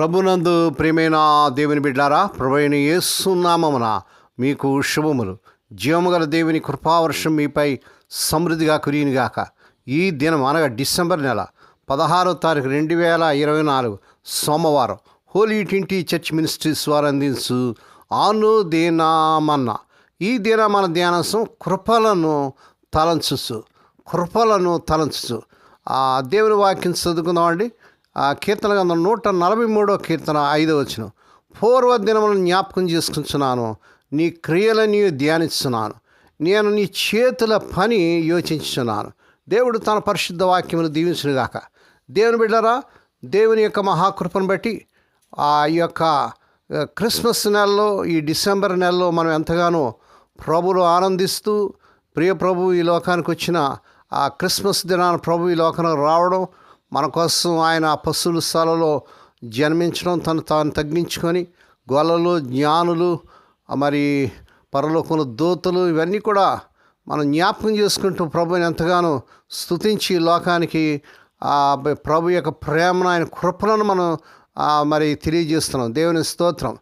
ప్రభునందు ప్రియమైన దేవుని బిడ్డారా ప్రభుని ఏసునామమున మీకు శుభములు. జీవముగల దేవుని కృపావర్షం మీపై సమృద్ధిగా కురియునిగాక. ఈ దినం అనగా డిసెంబర్ నెల పదహారో తారీఖు రెండు వేల ఇరవై నాలుగు సోమవారం హోలీ ట్వంటీ చర్చ్ మినిస్ట్రీస్ వారు అందించు ఆను దీనామన్న ఈ దిన మన ధ్యానాంశం కృపలను తలంచుసు కృపలను తలంచుసు ఆ దేవుని వాక్యం చదువుకుందామండి. ఆ కీర్తన గంధం నూట నలభై మూడో కీర్తన ఐదో వచ్చిన పూర్వ దినములను జ్ఞాపకం చేసుకుంటున్నాను. నీ క్రియలని ధ్యానిస్తున్నాను. నేను నీ చేతుల పని యోచించున్నాను. దేవుడు తన పరిశుద్ధ వాక్యమును దీవించునుగాక. దేవుని బిడ్డరా దేవుని యొక్క మహాకృపను బట్టి ఆ యొక్క క్రిస్మస్ నెలలో ఈ డిసెంబర్ నెలలో మనం ఎంతగానో ప్రభులు ఆనందిస్తూ ప్రియ ప్రభు ఈ లోకానికి వచ్చిన ఆ క్రిస్మస్ దినాన ప్రభు ఈ లోకానికి రావడం మన కోసం ఆయన పశువుల స్థలలో జన్మించడం తను తాను తగ్గించుకొని గొల్లలు జ్ఞానులు మరి పరలోకంలో దూతలు ఇవన్నీ కూడా మనం జ్ఞాపకం చేసుకుంటూ ప్రభుని ఎంతగానో స్తుతించి లోకానికి ప్రభు యొక్క ప్రేమను ఆయన కృపలను మనం మరి తెలియజేస్తున్నాం. దేవుని స్తోత్రం.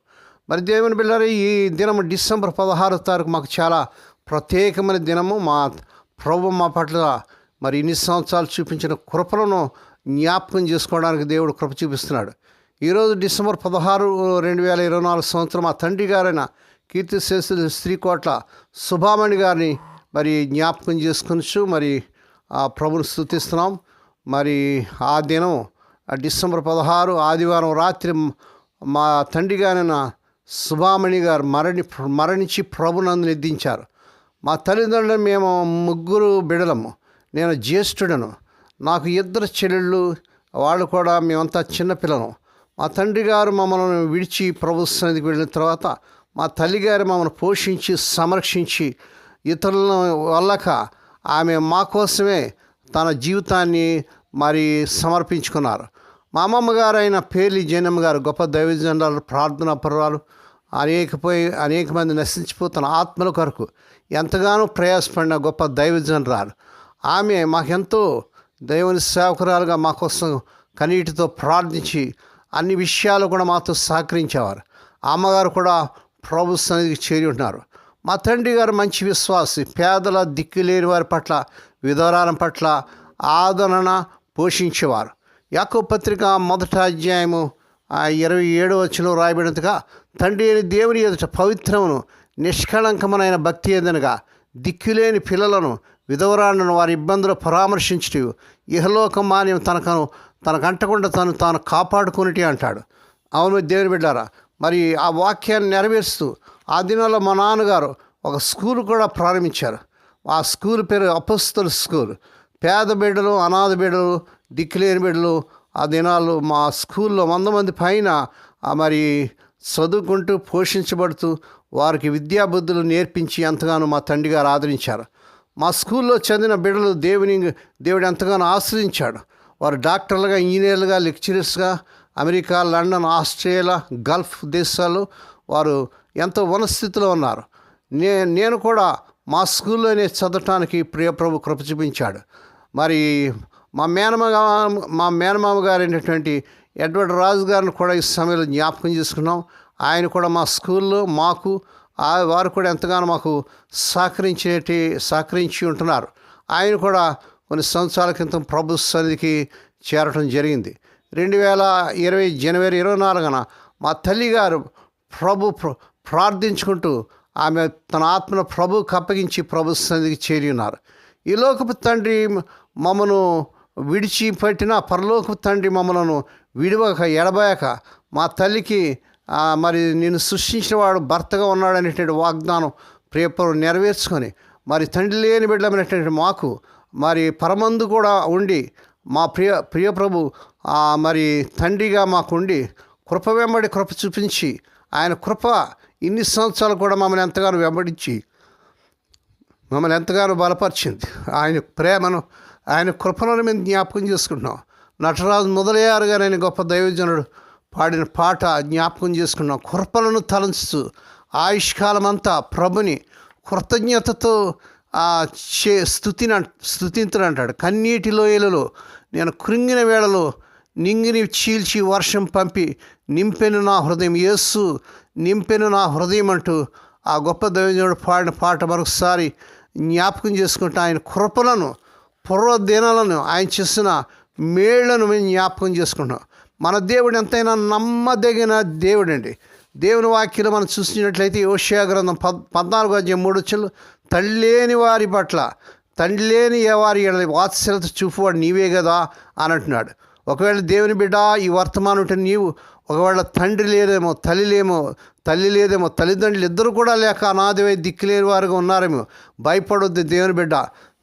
మరి దేవుని బిళ్ళారు ఈ దినము డిసెంబర్ పదహారో తారీఖు మాకు చాలా ప్రత్యేకమైన దినము. మా ప్రభు మా పట్ల మరి ఇన్ని సంవత్సరాలు చూపించిన కృపలను జ్ఞాపకం చేసుకోవడానికి దేవుడు కృప చూపిస్తున్నాడు. ఈరోజు డిసెంబర్ పదహారు రెండు వేల ఇరవై నాలుగు సంవత్సరం మా తండ్రి గారైన కీర్తిశేషులు శ్రీకోట్ల సుభామణి గారిని మరి జ్ఞాపకం చేసుకొనచ్చు. మరి ఆ ప్రభుని స్థుతిస్తున్నాం మరి ఆ దినం ఆ డిసెంబర్ పదహారు ఆదివారం రాత్రి మా తండ్రి గారైన సుభామణి గారు మరణి మరణించి ప్రభునందు నిద్దించారు మా తల్లిదండ్రులు మేము ముగ్గురు బిడలము. నేను జ్యేష్ఠుడను. నాకు ఇద్దరు చెల్లెళ్ళు వాళ్ళు కూడా మేమంతా చిన్నపిల్లలం మా తండ్రి గారు మమ్మల్ని విడిచి ప్రభు సన్నిధికి వెళ్ళిన తర్వాత మా తల్లిగారు మమ్మల్ని పోషించి సంరక్షించి ఇతరులను వల్లక ఆమె మా కోసమే తన జీవితాన్ని మరి సమర్పించుకున్నారు. మా అమ్మమ్మ గారు అయిన పేర్లి జైనమ్మ గారు గొప్ప దైవజనురాలు ప్రార్థనా పరురాలు అనేకపోయి అనేక మంది నశించిపోతున్న ఆత్మల కొరకు ఎంతగానో ప్రయాసపడిన గొప్ప దైవజనరాలు. ఆమె మాకెంతో దేవుని సేవకురాలుగా మా కోసం కన్నీటితో ప్రార్థించి అన్ని విషయాలు కూడా మాతో సహకరించేవారు. అమ్మగారు కూడా ప్రభు సన్నిధికి చేరి ఉంటున్నారు. మా తండ్రి గారు మంచి విశ్వాసి పేదల దిక్కు లేని వారి పట్ల విధవరాల పట్ల ఆదరణ పోషించేవారు. యాకో పత్రిక మొదట అధ్యాయము ఇరవై ఏడో వచ్చిన రాయబడినట్టుగా తండ్రి అయిన దేవుని ఎదుట పవిత్రమును నిష్కళంకమునైన భక్తి ఏదనగా దిక్కులేని పిల్లలను విధవరాలను వారి ఇబ్బందులు పరామర్శించుటూ ఇహలోక మాన్యం తనకను తనకంటకుండా తను తాను కాపాడుకునిటి అంటాడు. అవును దేవుని బిడ్డారా మరి ఆ వాక్యాన్ని నెరవేరుస్తూ ఆ దినాల్లో మా నాన్నగారు ఒక స్కూల్ కూడా ప్రారంభించారు. ఆ స్కూల్ పేరు అపస్తుల స్కూల్. పేద బిడ్డలు అనాథ బిడ్డలు దిక్కులేని బిడ్డలు ఆ దినాలు మా స్కూల్లో వంద మంది పైన మరి చదువుకుంటూ పోషించబడుతూ వారికి విద్యాబుద్ధులు నేర్పించి ఎంతగానో మా తండ్రి గారు ఆదరించారు. మా స్కూల్లో చదివిన బిడ్డలు దేవుని దేవుడు ఎంతగానో ఆశ్రయించాడు. వారు డాక్టర్లుగా ఇంజనీర్లుగా లెక్చరర్స్గా అమెరికా లండన్ ఆస్ట్రేలియా గల్ఫ్ దేశాలు వారు ఎంతో ఉన్నస్థితిలో ఉన్నారు. నే నేను కూడా మా స్కూల్లోనే చదవటానికి ప్రియప్రభు కృప చూపించాడు. మరి మా మేనమామ మా మేనమామ గారు అయినటువంటి ఎడ్వర్డ్ రాజు గారిని కూడా ఈ సమయంలో జ్ఞాపకం చేసుకున్నాం. ఆయన కూడా మా స్కూల్లో మాకు వారు కూడా ఎంతగానో మాకు సహకరించేటి సహకరించి ఉంటున్నారు. ఆయన కూడా కొన్ని సంవత్సరాల క్రితం ప్రభు సన్నిధికి చేరటం జరిగింది. రెండు వేల ఇరవై జనవరి ఇరవై నాలుగున మా తల్లిగారు ప్రభు ప్ర- ప్రార్థించుకుంటూ ఆమె తన ఆత్మను ప్రభుకు అప్పగించి ప్రభు సన్నిధికి చేరి ఉన్నారు. ఈ లోకపు తండ్రి మమ్మను విడిచిపెట్టిన పరలోకపు తండ్రి మమ్మలను విడివక ఎడబాయక మా తల్లికి మరి నేను సృష్టించిన వాడు భర్తగా ఉన్నాడనేటువంటి వాగ్దానం ప్రియపరు నెరవేర్చుకొని మరి తండ్రి లేని బిడ్డమైనటువంటి మాకు మరి పరమందు కూడా ఉండి మా ప్రియ ప్రియప్రభు మరి తండ్రిగా మాకుండి కృప వెంబడి కృప చూపించి ఆయన కృప ఇన్ని సంవత్సరాలు కూడా మమ్మల్ని ఎంతగానో వెంబడించి మమ్మల్ని ఎంతగానో బలపరిచింది. ఆయన ప్రేమను ఆయన కృపలను మేము జ్ఞాపకం చేసుకుంటున్నాం. నటరాజు మొదలయ్యారు నేను గొప్ప దైవజనుడు. పాడిన పాట జ్ఞాపకం చేసుకున్నాం కృపలను తలంచుతూ ఆయుష్కాలమంతా ప్రభుని కృతజ్ఞతతో ఆ చే స్థుతిని స్థుతింతుడు అంటాడు కన్నీటి లోయలలో నేను కృంగిన వేళలో నింగిని చీల్చి వర్షం పంపి నింపెను నా హృదయం. యేసు నింపెను నా హృదయం అంటూ ఆ గొప్ప దైవజనుడు పాడిన పాట మరొకసారి జ్ఞాపకం చేసుకుంటూ ఆయన కృపలను పూర్వదినాలను ఆయన చేసిన మేళ్ళను మేము జ్ఞాపకం చేసుకుంటాం మన దేవుడు ఎంతైనా నమ్మదగిన దేవుడండి. దేవుని వాక్యం మనం చూసినట్లయితే యోషియా గ్రంథం పద్ పద్నాలుగు అధ్యాయం మూడు వచ్చలు తల్లేని వారి పట్ల తండ్రి లేని వారి వాత్సల్యత చూపువాడు నీవే కదా అని అంటున్నాడు. ఒకవేళ దేవుని బిడ్డ ఈ వర్తమానం ఉంటే నీవు ఒకవేళ తండ్రి లేదేమో తల్లి లేమో తల్లి లేదేమో తల్లిదండ్రులు ఇద్దరు కూడా లేక అనాథమై దిక్కులేని వారుగా ఉన్నారేమో భయపడొద్దు దేవుని బిడ్డ.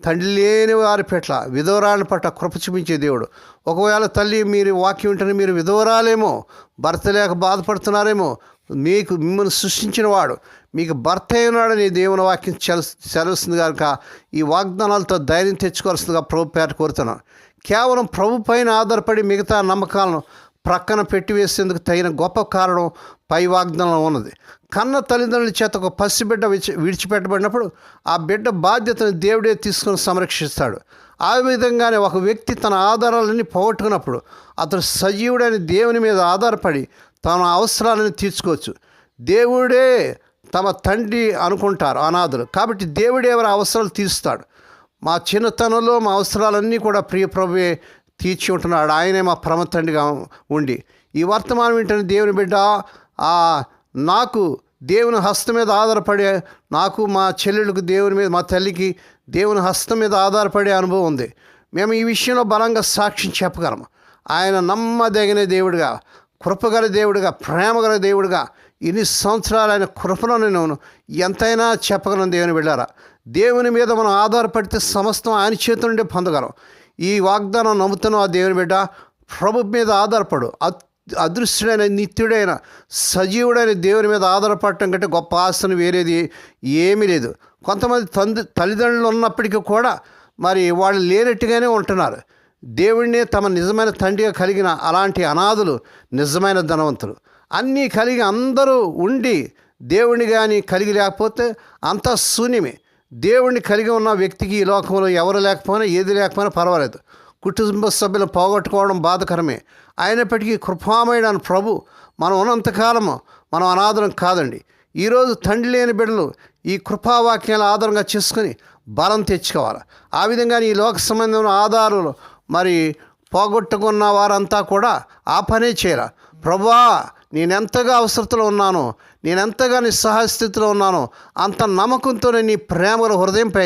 తండ్రి లేని వారి పట్ల విధవరాల పట్ల కృప చూపించే దేవుడు. ఒకవేళ తల్లి మీరు వాక్యం వింటనే మీరు విధవరాలేమో భర్త లేక బాధపడుతున్నారేమో మీకు మిమ్మల్ని సృష్టించిన వాడు మీకు భర్త అయినాడని దేవుని వాక్యం చెల సెలవుస్తుంది కనుక ఈ వాగ్దానాలతో ధైర్యం తెచ్చుకోవాల్సిందిగా ప్రభు పేట కోరుతున్నాను. కేవలం ప్రభు పైన ఆధారపడి మిగతా నమ్మకాలను ప్రక్కన పెట్టివేసేందుకు తగిన గొప్ప కారణం పై వాగ్దానం ఉన్నది. కన్న తల్లిదండ్రుల చేత ఒక పసిబిడ్డ విడిచి విడిచిపెట్టబడినప్పుడు ఆ బిడ్డ బాధ్యతను దేవుడే తీసుకొని సంరక్షిస్తాడు. ఆ విధంగానే ఒక వ్యక్తి తన ఆధారాలన్నీ పోగొట్టుకున్నప్పుడు అతడు సజీవుడైన దేవుని మీద ఆధారపడి తన అవసరాలను తీర్చుకోవచ్చు. దేవుడే తమ తండ్రి అనుకుంటారు అనాథులు. కాబట్టి దేవుడే ఎవరి అవసరాలు తీరుస్తాడు. మా చిన్నతనంలో మా అవసరాలన్నీ కూడా ప్రియ ప్రభువే తీర్చి ఉంటున్నాడు. ఆయనే మా ప్రమ తండ్రిగా ఉండి. ఈ వర్తమానం ఏంటంటే దేవుని బిడ్డ నాకు దేవుని హస్తం మీద ఆధారపడే నాకు మా చెల్లెళ్ళకు దేవుని మీద మా తల్లికి దేవుని హస్తం మీద ఆధారపడే అనుభవం ఉంది. మేము ఈ విషయంలో బలంగా సాక్ష్యం చెప్పగలము ఆయన నమ్మదగిన దేవుడిగా కృపగల దేవుడిగా ప్రేమగల దేవుడిగా ఇన్ని సంవత్సరాలు ఆయన కృపను నేను ఎంతైనా చెప్పగలను దేవుని వెళ్ళారా దేవుని మీద మనం ఆధారపడితే సమస్తం ఆయన చేతి నుండి పొందగలం. ఈ వాగ్దానం నమ్ముతున్నావు ఆ దేవుని బిడ్డ ప్రభు మీద ఆధారపడు. అదృశ్యుడైన నిత్యుడైన సజీవుడైన దేవుని మీద ఆధారపడటం కంటే గొప్ప ఆస్తుని వేరేది ఏమీ లేదు. కొంతమంది తండ్రి తల్లిదండ్రులు ఉన్నప్పటికీ కూడా మరి వాళ్ళు లేనట్టుగానే ఉంటున్నారు. దేవుడిని తమ నిజమైన తండ్రిగా కలిగిన అలాంటి అనాథులు నిజమైన ధనవంతులు. అన్నీ కలిగి అందరూ ఉండి దేవుడిని కానీ కలిగి లేకపోతే అంతా శూన్యమే. దేవుడిని కలిగి ఉన్న వ్యక్తికి ఈ లోకంలో ఎవరు లేకపోయినా ఏది లేకపోయినా పర్వాలేదు. కుటుంబ సభ్యులను పోగొట్టుకోవడం బాధకరమే. అయినప్పటికీ కృపామయుడు అని ప్రభు మనం ఉన్నంతకాలము మనం అనాదరం కాదండి. ఈరోజు తండ్రి లేని బిడ్డలు ఈ కృపావాక్యాల ఆధారంగా చేసుకుని బలం తెచ్చుకోవాలి. ఆ విధంగా ఈ లోక సంబంధమైన ఆధారాలు మరి పోగొట్టుకున్న వారంతా కూడా ఆ పనే చేయరా ప్రభా నేనెంతగా అవసరతలో ఉన్నానో నేనెంతగా నిస్సహాయస్థితిలో ఉన్నానో అంత నమ్మకంతో నీ ప్రేమల హృదయంపై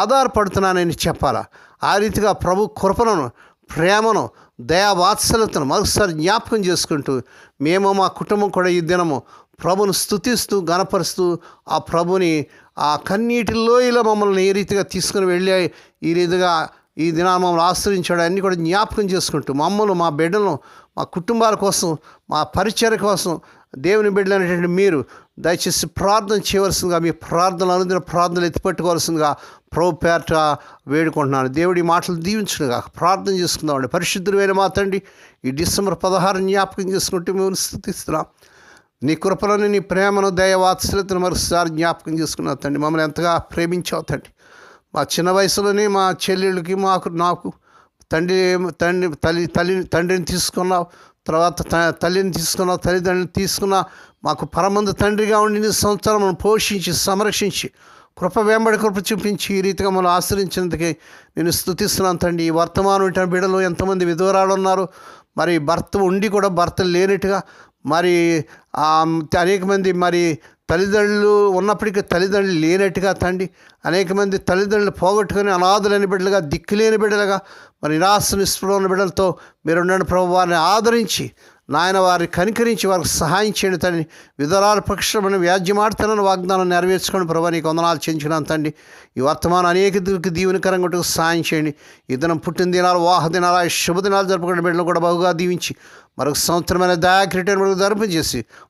ఆధారపడుతున్నానని చెప్పాలా. ఆ రీతిగా ప్రభు కృపలను ప్రేమను దయావాత్సలతను మరొకసారి జ్ఞాపకం చేసుకుంటూ మేము మా కుటుంబం కూడా ఈ దినము ప్రభును స్థుతిస్తూ గనపరుస్తూ ఆ ప్రభుని ఆ కన్నీటిలో ఇలా మమ్మల్ని ఏ రీతిగా తీసుకుని వెళ్ళి ఈ రీతిగా ఈ దినాన్ని మమ్మల్ని ఆశ్రయించాడు అన్నీ కూడా జ్ఞాపకం చేసుకుంటూ మమ్మల్ని మా బిడ్డలను మా కుటుంబాల కోసం మా పరిచయ కోసం దేవుని బిడ్డలైనటువంటి మీరు దయచేసి ప్రార్థన చేయవలసిందిగా మీ ప్రార్థనలు అనుదిన ప్రార్థనలు ఎత్తిపెట్టుకోవాల్సిందిగా ప్రభు పేరట వేడుకుంటున్నాను. దేవుడి మాటలు దీవించుగా ప్రార్థన చేసుకుందామండి పరిశుద్ధులైన మాత్రండి ఈ డిసెంబర్ పదహారు జ్ఞాపకం చేసుకుంటే మేము స్థుతిస్తున్నాం. నీ కృపలను నీ ప్రేమను దయవాత్సలతను మరోసారి జ్ఞాపకం చేసుకున్న తండ్రి. మమ్మల్ని ఎంతగా ప్రేమించావు తండ్రి. మా చిన్న వయసులోనే మా చెల్లెళ్ళకి మాకు నాకు తండ్రి తండ్రి తల్లి తల్లి తండ్రిని తీసుకున్నావు తర్వాత త- తల్లిని తీసుకున్నావు తల్లిదండ్రులను తీసుకున్నా మాకు పరమందు తండ్రిగా ఉండి సంవత్సరం మనం పోషించి సంరక్షించి కృప వెంబడి కృప చూపించి ఈ రీతిగా మనం ఆశ్రయించినందుకే నేను స్థుతిస్తున్నాను తండ్రి. ఈ వర్తమానం వింటున్న బిడ్డలు ఎంతమంది విధవరాలు ఉన్నారు? మరి భర్త ఉండి కూడా భర్త లేనట్టుగా మరి అనేక మంది మరి తల్లిదండ్రులు ఉన్నప్పటికీ తల్లిదండ్రులు లేనట్టుగా తండ్రి అనేక మంది తల్లిదండ్రులు పోగొట్టుకుని అనాథులైన బిడ్డలుగా దిక్కులేని బిడ్డలుగా మరి నిరాశ నిస్పృహ బిడ్డలతో మీరు ఉండండి ప్రభు. వారిని ఆదరించి నాయన వారిని కనికరించి వారికి సహాయం చేయండి తండ్రి. విధరాల పక్షమైన వ్యాజ్యమాడుతానని వాగ్దానం నెరవేర్చుకోండి ప్రభా. నీకు వందనాలు చెంచున్నాను తండ్రి. ఈ వర్తమానం అనేక దిక్కు దీవెనకరంగా ఉంటూ సహాయం చేయండి. ఈ దినం పుట్టిన దినాలు వాహ దినాలు శుభదినాలు జరుపుకునే బిడ్డలు కూడా బహుగా దీవించి మరొక సంవత్సరమైన దయాక్రిటైన మనకు ధర్మం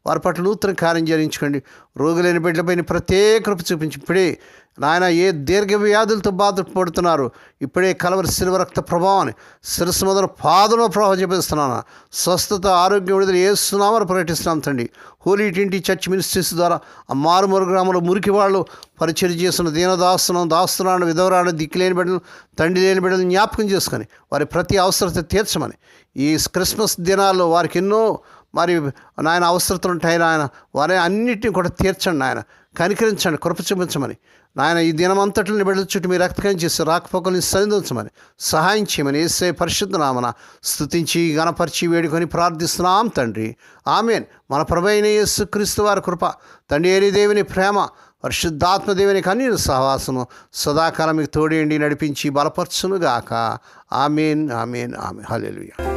వారి పట్ల నూతన కార్యం జరిగించుకోండి. రోగులైన బిడ్డలపైన ప్రత్యేక కృప చూపించి ఇప్పుడే నాయన ఏ దీర్ఘ వ్యాధులతో బాధపడుతున్నారు ఇప్పుడే కలవరి శిలువ రక్త ప్రభావాన్ని శిరస్సు మొదలు పాదల ప్రభావం చూపిస్తున్నాను. స్వస్థత ఆరోగ్యం విడుదల ఏస్తున్నామని ప్రకటిస్తున్నాం తండ్రి. హోలీ టింటి చర్చ్ మినిస్ట్రీస్ ద్వారా ఆ మారుమూరు గ్రామంలో మురికి వాళ్ళు పరిచయం చేస్తున్న దీనదాస్తున్నాం దాస్తున్నాను విధవరాను దిక్కులేని బిడ్డలు తండ్రి లేని బిడ్డలు జ్ఞాపకం చేసుకొని వారి ప్రతి అవసరత తీర్చమని ఈ క్రిస్మస్ దినాల్లో వారికి ఎన్నో మరి నాయన అవసరతలు ఉంటాయి. నాయన వారి అన్నిటిని కూడా తీర్చండి నాయన కనికరించండి కృప చూపించమని. నాయన ఈ దినమంతటిని బిడ్డల చుట్టూ మీరు రక్తకం చేసి రాకపోకల్ని సరిదించమని సహాయం చేయమని ఏసే పరిశుద్ధ నామన స్థుతించి గణపరిచి వేడుకొని ప్రార్థిస్తున్నాం తండ్రి. ఆమెన్. మన ప్రభైన యేసు క్రీస్తు వారి కృప తండ్రి ఏరి దేవుని ప్రేమ పరిశుద్ధాత్మదేవిని కన్నీ సహవాసము సదాకాలం మీకు తోడేండి నడిపించి బలపరచునుగాక. ఆమెన్ ఆమెన్ ఆమె హలెలుయా